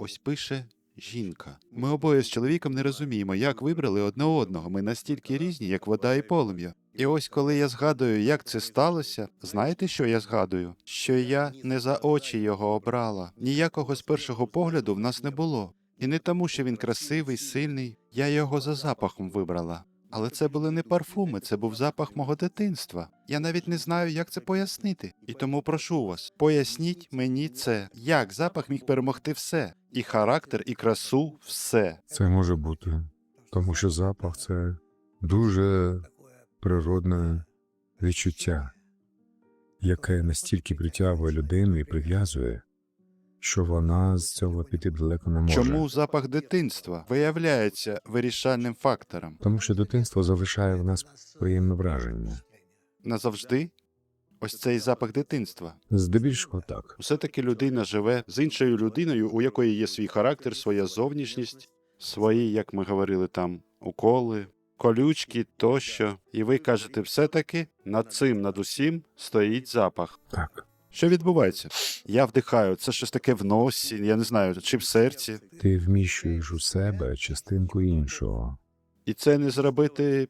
ось пише жінка. Ми обоє з чоловіком не розуміємо, як вибрали одне одного. Ми настільки різні, як вода і полум'я. І ось коли я згадую, як це сталося, знаєте, що я згадую? Що я не за очі його обрала. Ніякого з першого погляду в нас не було. І не тому, що він красивий, сильний. Я його за запахом вибрала. Але це були не парфуми, це був запах мого дитинства. Я навіть не знаю, як це пояснити. І тому прошу вас, поясніть мені це, як запах міг перемогти все, і характер, і красу, все. Це може бути, тому що запах це дуже природне відчуття, яке настільки притягує людину і прив'язує, що вона з цього піти далеко не може. Чому запах дитинства виявляється вирішальним фактором? Тому що дитинство залишає в нас приємне враження. Назавжди? Ось цей запах дитинства. Здебільшого так. Все-таки людина живе з іншою людиною, у якої є свій характер, своя зовнішність, свої, як ми говорили там, уколи, колючки тощо. І ви кажете, все-таки над цим, над усім стоїть запах. Так. Що відбувається? Я вдихаю, це щось таке в носі, я не знаю, чи в серці. Ти вміщуєш у себе частинку іншого. І це не зробити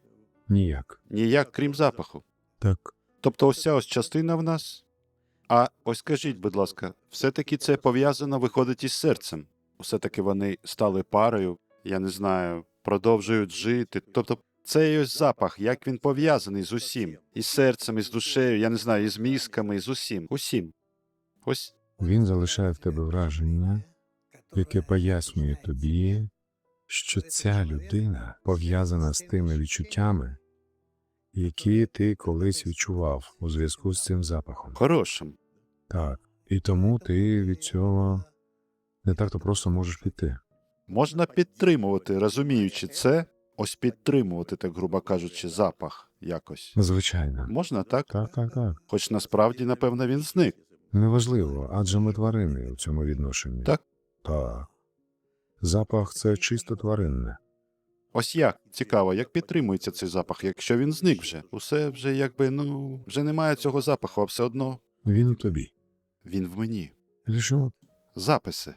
Ніяк. ніяк, крім запаху. Так. Тобто ось ця ось частина в нас. А ось скажіть, будь ласка, все-таки це пов'язано виходить із серцем. Все-таки вони стали парою, я не знаю, продовжують жити. Тобто цей ось запах, як він пов'язаний з усім, із серцем, із душею, я не знаю, із мізками, з усім. Усім. Ось Він залишає в тебе враження, яке пояснює тобі, що ця людина пов'язана з тими відчуттями, які ти колись відчував у зв'язку з цим запахом. хорошим. Так. І тому ти від цього не так то просто можеш піти. Можна підтримувати, розуміючи це, ось підтримувати, так грубо кажучи, запах якось. Звичайно. Можна так? Так, так, так. Хоч насправді, напевно, він зник. Неважливо, адже ми тварини у цьому відношенні. Так. Так. Запах це чисто тваринне. Ось як цікаво, як підтримується цей запах, якщо він зник вже. Усе вже якби ну вже немає цього запаху, а все одно Він у тобі. він в мені. Лише Записи.